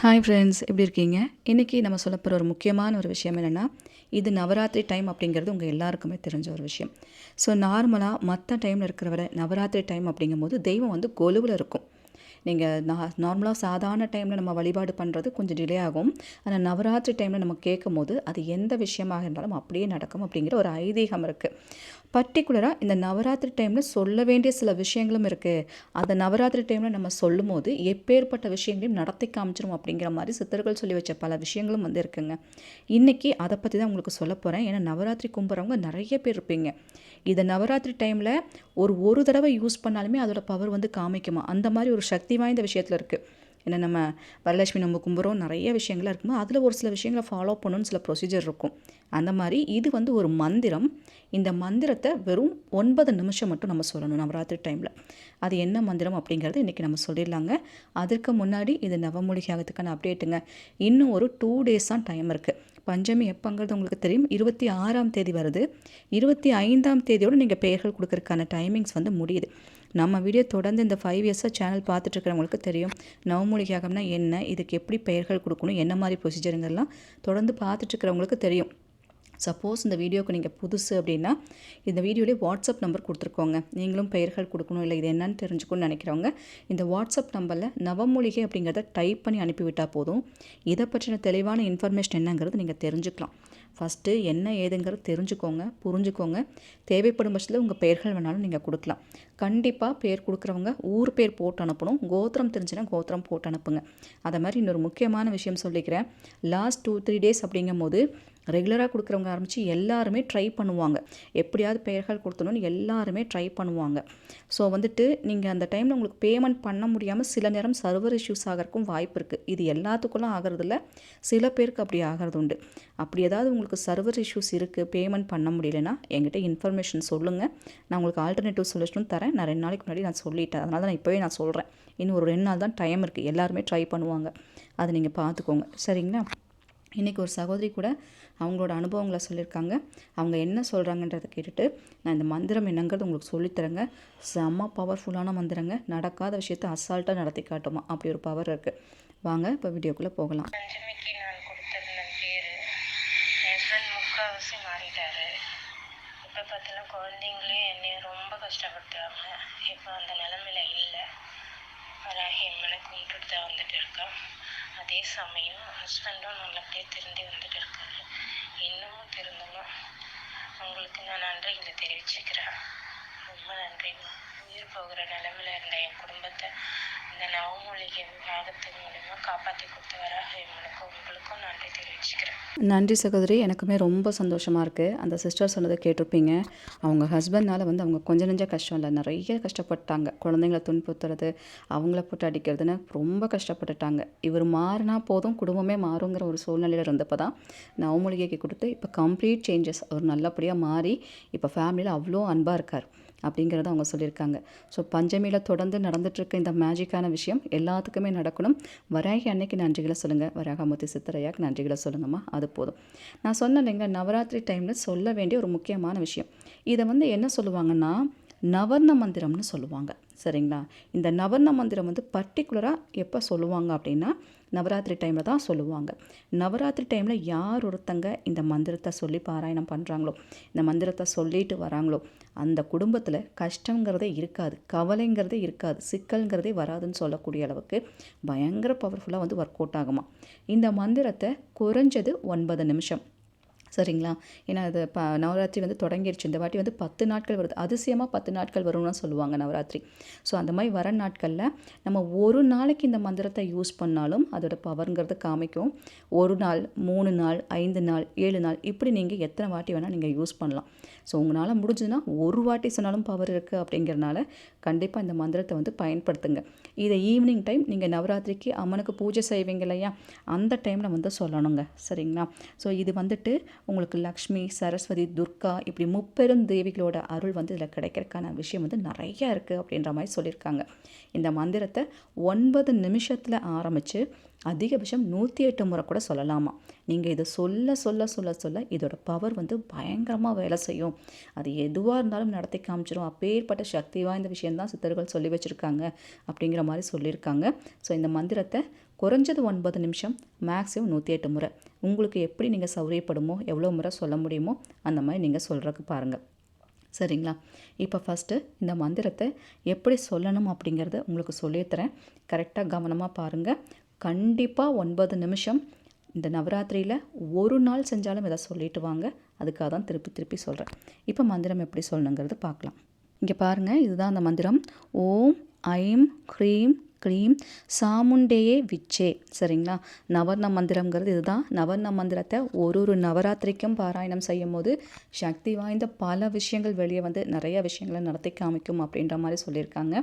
Hi friends எப்படி இருக்கீங்க? இன்றைக்கி நம்ம சொல்ல போகிற ஒரு முக்கியமான ஒரு விஷயம் என்னென்னா இது நவராத்திரி டைம் அப்படிங்கிறது உங்கள் எல்லாருக்குமே தெரிஞ்ச ஒரு விஷயம். ஸோ நார்மலாக மற்ற டைமில் இருக்கிற வரை நவராத்திரி டைம் அப்படிங்கும்போது தெய்வம் வந்து கொலுவில் இருக்கும். நீங்கள் நான் நார்மலாக சாதாரண டைமில் நம்ம வழிபாடு பண்ணுறது கொஞ்சம் டிலே ஆகும். ஆனால் நவராத்திரி டைமில் நம்ம கேட்கும் போது அது எந்த விஷயமாக இருந்தாலும் அப்படியே நடக்கும் அப்படிங்கிற ஒரு ஐதீகம் இருக்குது பர்டிகுலராக இந்த நவராத்திரி டைமில் சொல்ல வேண்டிய சில விஷயங்களும் இருக்குது அந்த நவராத்திரி டைமில் நம்ம சொல்லும் போது எப்பேற்பட்ட விஷயங்களையும் நடத்தி காமிச்சிரும் அப்படிங்கிற மாதிரி சித்தர்கள் சொல்லி வச்ச பல விஷயங்களும் வந்து இருக்குங்க. இன்றைக்கி அதை பற்றி தான் உங்களுக்கு சொல்ல போகிறேன் ஏன்னா நவராத்திரி கும்புறவங்க நிறைய பேர் இருப்பீங்க. இதை நவராத்திரி டைமில் ஒரு ஒரு தடவை யூஸ் பண்ணாலுமே அதோட பவர் வந்து காமிக்குமா? அந்த மாதிரி ஒரு சக்தி சக்தி வாய்ந்த விஷயத்தில் இருக்குது ஏன்னா நம்ம வரலட்சுமி நம்ம கும்புறோம் நிறைய விஷயங்கள்லாம் இருக்குமோ அதில் ஒரு சில விஷயங்களை ஃபாலோ பண்ணணும்னு சில ப்ரொசீஜர் இருக்கும். அந்த மாதிரி இது வந்து ஒரு மந்திரம். இந்த மந்திரத்தை வெறும் ஒன்பது நிமிஷம் மட்டும் நம்ம சொல்லணும் நவராத்திரி டைமில் அது என்ன மந்திரம் அப்படிங்கிறது இன்றைக்கி நம்ம சொல்லிடலாங்க. அதற்கு முன்னாடி இது நவமூலிகாகத்துக்கான அப்டேட்டுங்க இன்னும் ஒரு டூ டேஸ் தான் டைம் இருக்குது பஞ்சமி எப்போங்கிறது உங்களுக்கு தெரியும். இருபத்தி ஆறாம் தேதி வருது. இருபத்தி ஐந்தாம் தேதியோடு நீங்கள் பெயர்கள் கொடுக்கறதுக்கான டைமிங்ஸ் வந்து முடியுது. நம்ம வீடியோ தொடர்ந்து இந்த ஃபைவ் இயர்ஸாக சேனல் பார்த்துட்ருக்கிறவங்களுக்கு தெரியும். நவமூலிகாகம்னா என்ன? இதுக்கு எப்படி பெயர்கள் கொடுக்கணும்? என்ன மாதிரி ப்ரொசீஜருங்கெல்லாம் தொடர்ந்து பார்த்துட்ருக்கிறவங்களுக்கு தெரியும். சப்போஸ் இந்த வீடியோக்கு நீங்கள் புதுசு அப்படின்னா இந்த வீடியோலேயே வாட்ஸ்அப் நம்பர் கொடுத்துருக்கோங்க. நீங்களும் பெயர்கள் கொடுக்கணும் இல்லை இது என்னன்னு தெரிஞ்சுக்கணும்னு நினைக்கிறவங்க இந்த வாட்ஸ்அப் நம்பரில் நவமூலிகை அப்படிங்கிறத டைப் பண்ணி அனுப்பிவிட்டால் போதும். இதை பற்றின தெளிவான இன்ஃபர்மேஷன் என்னங்கிறது நீங்கள் தெரிஞ்சுக்கலாம். ஃபஸ்ட்டு என்ன ஏதுங்கிறது தெரிஞ்சுக்கோங்க புரிஞ்சுக்கோங்க. தேவைப்படும் பட்சத்தில் உங்கள் பெயர்கள் வேணாலும் நீங்கள் கொடுக்கலாம். கண்டிப்பாக பேர் கொடுக்குறவங்க ஊர் பேர் போட்டு அனுப்பணும். கோத்திரம் தெரிஞ்சுன்னா கோத்திரம் போட்டு அனுப்புங்க. அதை மாதிரி இன்னொரு முக்கியமான விஷயம் சொல்லிக்கிறேன். லாஸ்ட் டூ த்ரீ டேஸ் அப்படிங்கும் போது ரெகுலராக கொடுக்குறவங்க ஆரம்பித்து எல்லாருமே ட்ரை பண்ணுவாங்க. எப்படியாவது பெயர்கள் கொடுத்தணும்னு எல்லாருமே ட்ரை பண்ணுவாங்க. ஸோ வந்துட்டு நீங்கள் அந்த டைமில் உங்களுக்கு பேமெண்ட் பண்ண முடியாமல் சில நேரம் சர்வர் இஷ்யூஸ் ஆகிறதுக்கும் வாய்ப்பு இருக்குது இது எல்லாத்துக்குள்ளும் ஆகிறதில்ல. சில பேருக்கு அப்படி ஆகிறது உண்டு. அப்படி ஏதாவது உங்களுக்கு சர்வர் இஷ்யூஸ் இருக்குது பேமெண்ட் பண்ண முடியலன்னா என்கிட்ட இன்ஃபர்மேஷன் சொல்லுங்கள் நான் உங்களுக்கு ஆல்டர்னேட்டிவ் சொல்யூஷனும் தரேன். நான் ரெண்டு நாளைக்கு முன்னாடி நான் சொல்லிட்டேன். அதனால தான் நான் இப்போவே நான் சொல்கிறேன் இன்னும் ஒரு ரெண்டு நாள் தான் டைம் இருக்குது எல்லாருமே ட்ரை பண்ணுவாங்க. அதை நீங்கள் பார்த்துக்கோங்க. சரிங்களா? இன்றைக்கி ஒரு சகோதரி கூட அவங்களோட அனுபவங்களை சொல்லியிருக்காங்க. அவங்க என்ன சொல்கிறாங்கன்றதை கேட்டுட்டு நான் இந்த மந்திரம் என்னங்கிறது உங்களுக்கு சொல்லித்தரேங்க. செம்ம பவர்ஃபுல்லான மந்திரங்க. நடக்காத விஷயத்த அசால்ட்டாக நடத்தி காட்டுமா? அப்படி ஒரு பவர் இருக்குது வாங்க இப்போ வீடியோக்குள்ளே போகலாம். பஞ்சமிக்கு நான் கொடுத்தது பேர். என் இப்போ பார்த்தீங்கன்னா குழந்தைங்களே என்னை ரொம்ப கஷ்டப்படுத்துறாங்க. இப்போ அந்த நிலமையில இல்லை. வராகி அம்மனை கும்பிட்டு தான் வந்துட்டு இருக்கா அதே சமயம் ஹஸ்பண்டும் நல்லபடியாக திருந்தி வந்துட்டு இருக்காரு. இன்னமும் திருந்தணும். உங்களுக்கு நான் நன்றிகளை தெரிவிச்சுக்கிறேன். ரொம்ப நன்றிம்மா. உயிர் போகிற நிலமையில இருந்த நன்றி நன்றி சகோதரி. எனக்குமே ரொம்ப சந்தோஷமாக இருக்குது அந்த சிஸ்டர் சொன்னதை கேட்டிருப்பீங்க. அவங்க ஹஸ்பண்ட்னால் வந்து அவங்க கொஞ்சம் நெஞ்ச கஷ்டம் இல்லை. நிறைய கஷ்டப்பட்டாங்க. குழந்தைங்கள துன்புறுத்துறது அவங்கள போட்டு அடிக்கிறதுன்னு ரொம்ப கஷ்டப்பட்டுட்டாங்க. இவர் மாறினா போதும் குடும்பமே மாறுங்கிற ஒரு சூழ்நிலையில் இருந்தப்போ தான் நவமூலிகைக்கு கொடுத்து இப்போ கம்ப்ளீட் சேஞ்சஸ் அவர் நல்லபடியாக மாறி இப்போ ஃபேமிலியில் அவ்வளோ அன்பாக இருக்கார். அப்படிங்கிறத அவங்க சொல்லியிருக்காங்க. ஸோ பஞ்சமியில் தொடர்ந்து நடந்துட்டுருக்க இந்த மேஜிக்கான விஷயம் எல்லாத்துக்குமே நடக்கணும். வராகி அன்னைக்கு நன்றிகளை சொல்லுங்கள் வராகமூர்த்தி சித்தரையாக்கு நன்றிகளை சொல்லுங்கம்மா. அது போதும். நான் சொன்னேன் இல்லைங்க நவராத்திரி டைமில் சொல்ல வேண்டிய ஒரு முக்கியமான விஷயம். இதை வந்து என்ன சொல்லுவாங்கன்னா நவர்ண மந்திரம்னு சொல்லுவாங்க. சரிங்களா? இந்த நவர்ண மந்திரம் வந்து பர்டிகுலராக எப்போ சொல்லுவாங்க அப்படின்னா நவராத்திரி டைமில் தான் சொல்லுவாங்க. நவராத்திரி டைமில் யார் ஒருத்தங்க இந்த மந்திரத்தை சொல்லி பாராயணம் பண்ணுறாங்களோ இந்த மந்திரத்தை சொல்லிட்டு வராங்களோ அந்த குடும்பத்தில் கஷ்டங்கிறதே இருக்காது கவலைங்கிறதே இருக்காது சிக்கல்ங்கிறதே வராதுன்னு சொல்லக்கூடிய அளவுக்கு பயங்கர பவர்ஃபுல்லாக வந்து ஒர்க் அவுட் ஆகுமா. இந்த மந்திரத்தை குறைஞ்சது ஒன்பது நிமிஷம். சரிங்களா? ஏன்னா அது ப நவராத்திரி வந்து தொடங்கிடுச்சு இந்த வாட்டி வந்து பத்து நாட்கள் வருது. அதிசயமாக பத்து நாட்கள் வரும்னு சொல்லுவாங்க நவராத்திரி. ஸோ அந்த மாதிரி வர நாட்களில் நம்ம ஒரு நாளைக்கு இந்த மந்திரத்தை யூஸ் பண்ணாலும் அதோட பவருங்கிறது காமிக்கும். ஒரு நாள் மூணு நாள் ஐந்து நாள் ஏழு நாள் இப்படி நீங்கள் எத்தனை வாட்டி வேணால் நீங்கள் யூஸ் பண்ணலாம். ஸோ உங்களால் முடிஞ்சதுன்னா ஒரு வாட்டி சொன்னாலும் பவர் இருக்குது அப்படிங்கிறனால கண்டிப்பாக இந்த மந்திரத்தை வந்து பயன்படுத்துங்க. இதை ஈவினிங் டைம் நீங்கள் நவராத்திரிக்கு அம்மனுக்கு பூஜை செய்வீங்க இல்லையா? அந்த டைமில் வந்து சொல்லணுங்க. சரிங்களா? ஸோ இது வந்துட்டு உங்களுக்கு லக்ஷ்மி சரஸ்வதி துர்கா இப்படி முப்பெரும் தேவிகளோட அருள் வந்து இதில் கிடைக்கிறதுக்கான விஷயம் வந்து நிறையா இருக்குது அப்படின்ற மாதிரி சொல்லியிருக்காங்க. இந்த மந்திரத்தை ஒன்பது நிமிஷத்தில் ஆரம்பித்து அதிகபட்சம் நூற்றி எட்டு முறை கூட சொல்லலாமா? நீங்கள் இதை சொல்ல சொல்ல சொல்ல சொல்ல இதோட பவர் வந்து பயங்கரமாக வேலை செய்யும். அது எதுவாக இருந்தாலும் நடத்தி காமிச்சிடும் அப்பேற்பட்ட சக்தி வாய்ந்த விஷயந்தான் சித்தர்கள் சொல்லி வச்சுருக்காங்க அப்படிங்கிற மாதிரி சொல்லியிருக்காங்க. ஸோ இந்த மந்திரத்தை குறைஞ்சது ஒன்பது நிமிஷம் மேக்ஸிமம் நூற்றி எட்டு முறை. உங்களுக்கு எப்படி நீங்கள் சௌரியப்படுமோ எவ்வளோ முறை சொல்ல முடியுமோ அந்த மாதிரி நீங்கள் சொல்கிறதுக்கு பாருங்கள் சரிங்களா? இப்போ ஃபஸ்ட்டு இந்த மந்திரத்தை எப்படி சொல்லணும் அப்படிங்கிறத உங்களுக்கு சொல்லித்தரேன். கரெக்டாக கவனமாக பாருங்கள் கண்டிப்பாக ஒன்பது நிமிஷம் இந்த நவராத்திரியில் ஒரு நாள் செஞ்சாலும் இதை சொல்லிட்டு வாங்க. அதுக்காக தான் திருப்பி திருப்பி சொல்கிறேன் இப்போ மந்திரம் எப்படி சொல்லணுங்கிறது பார்க்கலாம். இங்கே பாருங்கள் இதுதான் அந்த மந்திரம். ஓம் ஐம் க்ரீம் க்ரீம் சாமுண்டேயே விச்சே. சரிங்களா? நவர்ண மந்திரங்கிறது இதுதான். நவர்ண மந்திரத்தை ஒரு ஒரு நவராத்திரிக்கும் பாராயணம் செய்யும் போது சக்தி வாய்ந்த பல விஷயங்கள் வெளியே வந்து நிறைய விஷயங்களை நடத்தி காமிக்கும் அப்படின்ற மாதிரி சொல்லியிருக்காங்க.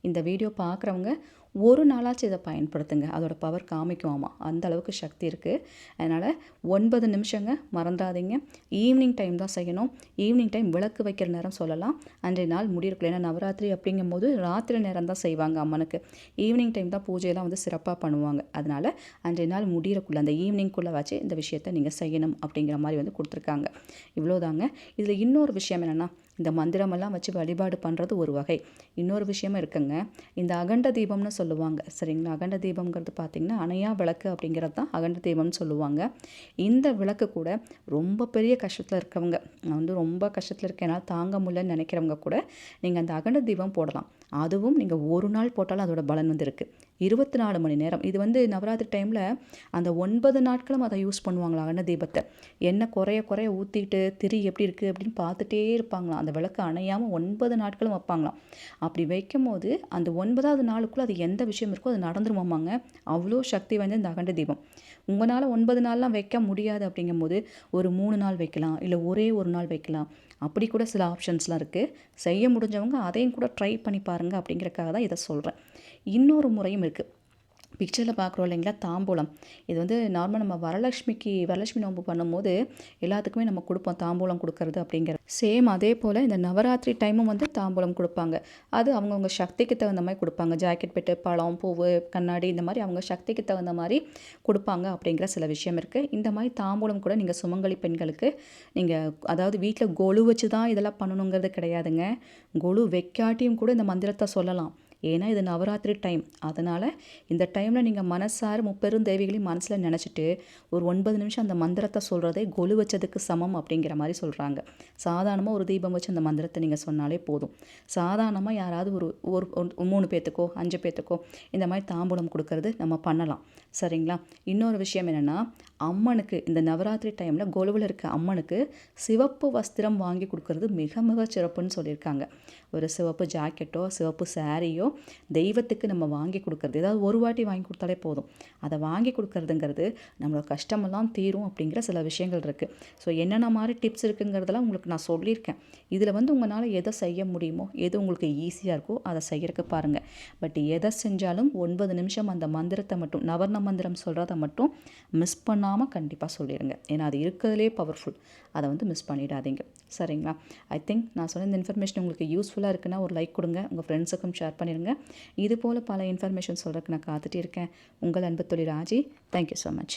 இந்த வீடியோ பார்க்குறவங்க ஒரு நாளாச்சும் இதை பயன்படுத்துங்க. அதோட பவர் காமிக்கும் அந்த அளவுக்கு சக்தி இருக்குது அதனால் ஒன்பது நிமிஷங்க மறந்துடாதீங்க ஈவினிங் டைம் தான் செய்யணும். ஈவினிங் டைம் விளக்கு வைக்கிற நேரம் சொல்லலாம். அன்றைய நாள் முடியிருக்கல ஏன்னா நவராத்திரி அப்படிங்கும்போது ராத்திரி நேரம் தான் செய்வாங்க அம்மனுக்கு. ஈவினிங் டைம் தான் பூஜையெல்லாம் வந்து சிறப்பாக பண்ணுவாங்க. அதனால் அன்றைய நாள் முடியறக்குள்ள அந்த ஈவினிங்குள்ளே வச்சு இந்த விஷயத்தை நீங்கள் செய்யணும் அப்படிங்கிற மாதிரி வந்து கொடுத்துருக்காங்க. இவ்வளோதாங்க இதில் இன்னொரு விஷயம் என்னென்னா இந்த மந்திரமெல்லாம் வச்சு வழிபாடு பண்ணுறது ஒரு வகை. இன்னொரு விஷயமும் இருக்குங்க. இந்த அகண்ட தீபம்னு சொல்லுவாங்க. சரிங்களா? அகண்ட தீபம்ங்கிறது பார்த்திங்கன்னா அணையா விளக்கு அப்படிங்கிறது தான் அகண்ட தீபம்னு சொல்லுவாங்க. இந்த விளக்கு கூட ரொம்ப பெரிய கஷ்டத்தில் இருக்கவங்க நான் வந்து ரொம்ப கஷ்டத்தில் இருக்கேன் தாங்க முடியலன்னு நினைக்கிறவங்க கூட நீங்கள் அந்த அகண்ட தீபம் போடலாம். அதுவும் நீங்கள் ஒரு நாள் போட்டாலும் அதோட பலன் வந்து இருக்குது இருபத்தி நாலு மணி நேரம். இது வந்து நவராத்திரி டைமில் அந்த ஒன்பது நாட்களும் அதை யூஸ் பண்ணுவாங்களா அகண்ட தீபத்தை. என்ன குறைய குறைய ஊற்றிட்டு திரி எப்படி இருக்குது அப்படின்னு பார்த்துட்டே இருப்பாங்களாம். அந்த விளக்கு அணையாமல் ஒன்பது நாட்களும் வைப்பாங்களாம். அப்படி வைக்கும் போது அந்த ஒன்பதாவது நாளுக்குள்ளே அது எந்த விஷயம் இருக்கோ அது நடந்துருமாமாங்க. அவ்வளோ சக்தி வாய்ந்த இந்த அகண்ட தீபம். உங்களால் ஒன்பது நாள்லாம் வைக்க முடியாது அப்படிங்கும்போது ஒரு மூணு நாள் வைக்கலாம் இல்லை ஒரே ஒரு நாள் வைக்கலாம். அப்படி கூட சில ஆப்ஷன்ஸ்லாம் இருக்குது செய்ய முடிஞ்சவங்க அதையும் கூட ட்ரை பண்ணி பாருங்கள் அப்படிங்கிறக்காக தான் இதை சொல்கிறேன் இன்னொரு முறையும் இருக்குது பிக்சரில் பார்க்குறோம் இல்லைங்களா? தாம்பூலம். இது வந்து நார்மல் நம்ம வரலட்சுமிக்கு வரலட்சுமி நோன்பு பண்ணும்போது எல்லாத்துக்குமே நம்ம கொடுப்போம் தாம்பூலம் கொடுக்கறது அப்படிங்கிறது சேம் அதே போல் இந்த நவராத்திரி டைமும் வந்து தாம்பூலம் கொடுப்பாங்க. அது அவங்கவுங்க சக்திக்கு தகுந்த மாதிரி கொடுப்பாங்க. ஜாக்கெட் பெட்டு பழம் பூவு கண்ணாடி இந்த மாதிரி அவங்க சக்திக்கு தகுந்த மாதிரி கொடுப்பாங்க அப்படிங்கிற சில விஷயம் இருக்குது இந்த மாதிரி தாம்பூலம் கூட நீங்கள் சுமங்கலி பெண்களுக்கு நீங்கள் அதாவது வீட்டில் கொலு வச்சு தான் இதெல்லாம் பண்ணணுங்கிறது கிடையாதுங்க. கொலு வைக்காட்டியும் கூட இந்த மந்திரத்தை சொல்லலாம். ஏன்னா இது நவராத்திரி டைம். அதனால் இந்த டைமில் நீங்கள் மனசார முப்பெரும் தேவிகளையும் மனசில் நினச்சிட்டு ஒரு ஒன்பது நிமிஷம் அந்த மந்திரத்தை சொல்கிறதே கொலு வச்சதுக்கு சமம் அப்படிங்கிற மாதிரி சொல்கிறாங்க சாதாரணமாக ஒரு தீபம் வச்சு அந்த மந்திரத்தை நீங்கள் சொன்னாலே போதும். சாதாரணமாக யாராவது ஒரு ஒரு ஒரு மூணு பேர்த்துக்கோ அஞ்சு பேர்த்துக்கோ இந்த மாதிரி தாம்பூலம் கொடுக்கறது நம்ம பண்ணலாம். சரிங்களா? இன்னொரு விஷயம் என்னென்னா அம்மனுக்கு இந்த நவராத்திரி டைமில் கொலுவில் இருக்க அம்மனுக்கு சிவப்பு வஸ்திரம் வாங்கி கொடுக்கறது மிக மிக சிறப்புன்னு சொல்லியிருக்காங்க. ஒரு சிவப்பு ஜாக்கெட்டோ சிவப்பு சாரியோ தெய்வத்துக்கு நம்ம வாங்கி கொடுக்கறது. ஏதாவது ஒரு வாட்டி வாங்கி கொடுத்தாலே போதும். அதை வாங்கி கொடுக்கறதுங்கிறது நம்மளோட கஷ்டமெல்லாம் தீரும் அப்படிங்கிற சில விஷயங்கள் இருக்குது ஸோ என்னென்ன மாதிரி டிப்ஸ் இருக்குங்கிறதெல்லாம் உங்களுக்கு நான் சொல்லியிருக்கேன். இதில் வந்து உங்களால் எதை செய்ய முடியுமோ எது உங்களுக்கு ஈஸியாக இருக்கோ அதை செய்யறதுக்கு பாருங்கள் பட் எதை செஞ்சாலும் ஒன்பது நிமிஷம் அந்த மந்திரத்தை மட்டும் நவர்ண மந்திரம் சொல்கிறத மட்டும் மிஸ் பண்ணாமல் கண்டிப்பாக சொல்லிடுங்க ஏன்னா அது இருக்கிறதுலே பவர்ஃபுல் அதை வந்து மிஸ் பண்ணிடாதீங்க. சரிங்களா? ஐ திங்க் நான் சொன்ன இந்த இன்ஃபர்மேஷன் உங்களுக்கு யூஸ்ஃபுல்லாக இருக்குன்னா ஒரு லைக் கொடுங்க. உங்கள் ஃப்ரெண்ட்ஸுக்கும் ஷேர் பண்ணிடுங்க. இது போல் பல இன்ஃபர்மேஷன் சொல்கிறதுக்கு நான் காத்துட்டு இருக்கேன். உங்கள் அன்பு தொழில் ராஜி. Thank you so much